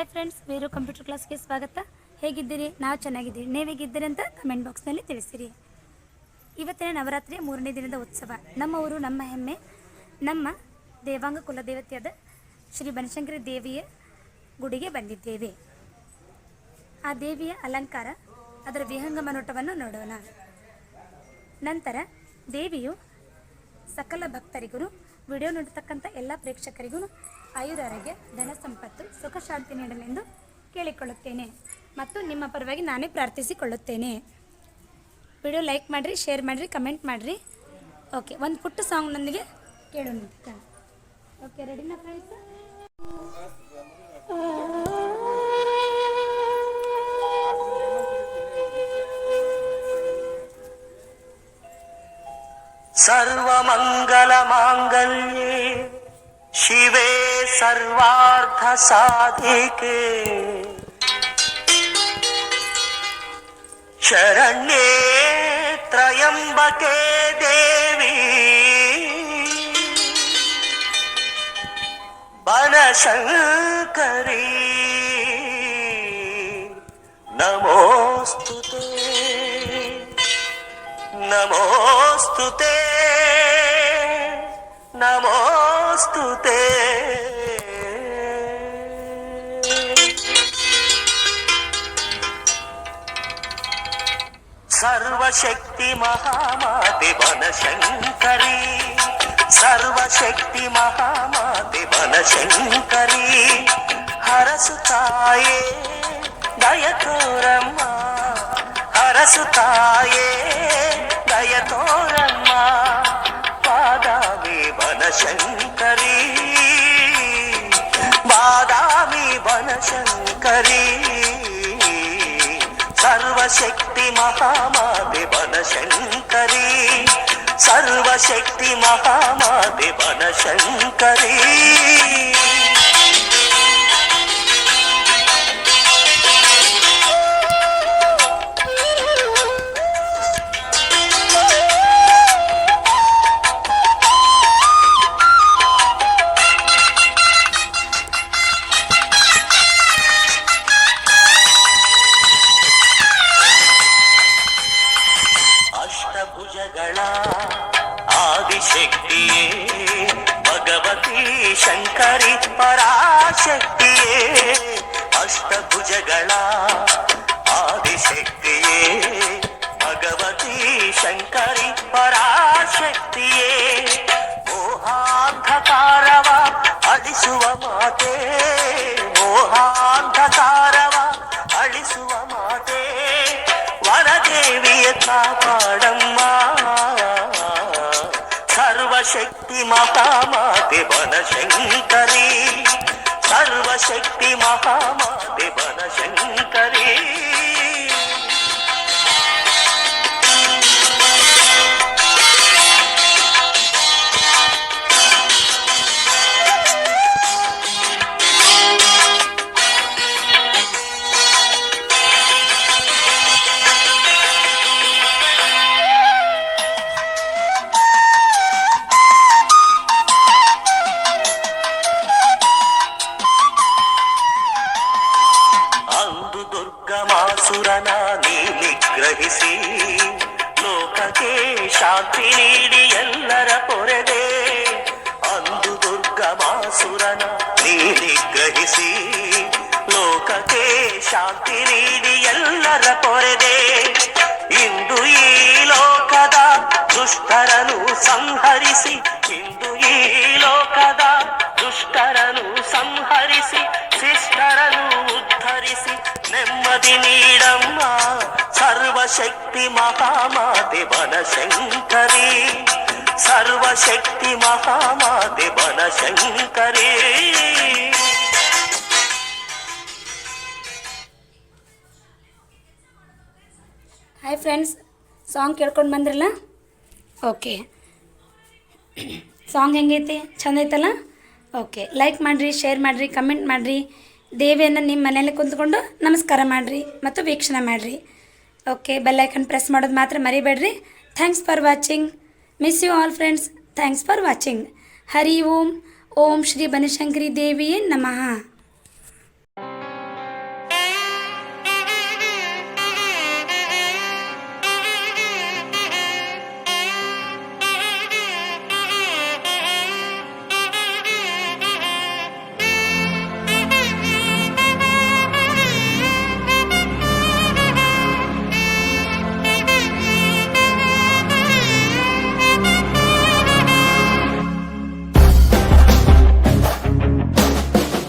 Hi friends ಬೇರು computer ಕ್ಲಾಸ್ಗೆ ಸ್ವಾಗತ. ಹೇಗಿದ್ದೀರಿ? ನಾವು ಚೆನ್ನಾಗಿದ್ದೀರಿ ನೀವು ಹೇಗಿದ್ದೀರಿ ಅಂತ ಕಮೆಂಟ್ ಬಾಕ್ಸ್ನಲ್ಲಿ ತಿಳಿಸಿರಿ. ಇವತ್ತಿನ ನವರಾತ್ರಿಯ ಮೂರನೇ ದಿನದ ಉತ್ಸವ. ನಮ್ಮ ಊರು, ನಮ್ಮ ಹೆಮ್ಮೆ. ನಮ್ಮ ದೇವಾಂಗ ಕುಲದೇವತೆಯಾದ ಶ್ರೀ ಬನಶಂಕರಿ ದೇವಿಯ ಗುಡಿಗೆ ಬಂದಿದ್ದೇವೆ. ಆ ದೇವಿಯ ಅಲಂಕಾರ, ಅದರ ವಿಹಂಗಮ ನೋಟವನ್ನು ನೋಡೋಣ. ನಂತರ ದೇವಿಯು ಸಕಲ ಭಕ್ತರಿಗೂ, ವಿಡಿಯೋ ನೋಡತಕ್ಕಂಥ ಎಲ್ಲ ಪ್ರೇಕ್ಷಕರಿಗೂ ಆಯುರಾರೋಗ್ಯ ಧನ ಸಂಪತ್ತು, ಸುಖ ಶಾಂತಿ ನೀಡಲೆಂದು ಕೇಳಿಕೊಳ್ಳುತ್ತೇನೆ. ಮತ್ತು ನಿಮ್ಮ ಪರವಾಗಿ ನಾನೇ ಪ್ರಾರ್ಥಿಸಿಕೊಳ್ಳುತ್ತೇನೆ. ವಿಡಿಯೋ ಲೈಕ್ ಮಾಡಿರಿ, ಶೇರ್ ಮಾಡಿರಿ, ಕಮೆಂಟ್ ಮಾಡಿರಿ. ಓಕೆ, ಒಂದು ಪುಟ್ಟ ಸಾಂಗ್ನೊಂದಿಗೆ ಕೇಳೋಣ ಓಕೆ ರೆಡಿನಾ ಫ್ರೆಂಡ್ಸ್ सर्वमङ्गलमाङ्गल्ये शिवे सर्वार्थसाधिके शरण्ये त्र्यम्बके देवी बनशङ्करी नमोऽस्तु నమోస్తు నమోస్తు సర్వశక్తి మహామాతి వన వనశంకరి సర్వశక్తి మహామాతి వన వనశంకరి. వనశంకరి. బాదామి వనశంకరి. సర్వశక్తి మహామాది వనశంకరి. సర్వశక్తి మహామాది వనశంకరీ. ಭಗವತಿ ಶಂಕರಿ ಪರಾಶಕ್ತಿಯೇ, ಅಷ್ಟಭುಜಗಳ ಆದಿಶಕ್ತಿಯೇ, ಭಗವತಿ ಶಂಕರಿ ಪರಾಶಕ್ತಿಯೇ, ಮೋಹಾಂಧಕಾರವ ಅಳಿಸುವ ಮಾತೇ, ಮೋಹಾಂಧಕಾರವ ಅಳಿಸುವ ಮಾತೇ ವರದೇವಿಯ ಕಾಪಾಡಮ್ಮ సర్వశక్తి మహామాతి మహామాతే వనశంకరి సర్వశక్తి మహామాతి మహామాతే వనశంకరీ ದುರ್ಗಮಾಸುರನ ನೀ ನಿಗ್ರಹಿಸಿ ಲೋಕಕ್ಕೆ ಶಾಂತಿ ನೀಡಿ ಎಲ್ಲರ ಪೊರೆದೆ ಅಂದು ದುರ್ಗಮಾಸುರನ ನೀ ನಿಗ್ರಹಿಸಿ ಲೋಕಕ್ಕೆ ಶಾಂತಿ ನೀಡಿ ಎಲ್ಲರ ಪೊರೆದೆ ಇಂದು ಈ ಲೋಕದ ದುಷ್ಟರನು ಸಂಹರಿಸಿ ಸರ್ವಶಕ್ತಿ ಮಹಾಮಾತೆ ಬನಶಂಕರಿ ಸರ್ವಶಕ್ತಿ ಮಹಾಮಾತೆ ಬನಶಂಕರಿ ಹಾಯ್ ಫ್ರೆಂಡ್ಸ್ ಸಾಂಗ್ ಕೇಳ್ಕೊಂಡು ಬಂದ್ರಲ್ಲ? ಓಕೆ ಸಾಂಗ್ ಹೆಂಗೈತಿ? ಚಂದ ಐತಲ್ಲ? ಓಕೆ ಲೈಕ್ ಮಾಡಿರಿ ಶೇರ್ ಮಾಡಿರಿ ಕಮೆಂಟ್ ಮಾಡಿರಿ. ದೇವಿಯನ್ನು ನಿಮ್ಮ ಮನೇಲಿ ಕುಂತ್ಕೊಂಡು ನಮಸ್ಕಾರ ಮಾಡಿರಿ ಮತ್ತು ವೀಕ್ಷಣೆ ಮಾಡಿರಿ. ಓಕೆ ಬೆಲ್ಲೈಕನ್ ಪ್ರೆಸ್ ಮಾಡೋದು ಮಾತ್ರ ಮರಿಬೇಡ್ರಿ. Thanks for watching miss you all friends thanks for watching Hari Om Om Shri Banashankari ದೇವಿಯೇ ನಮಃ.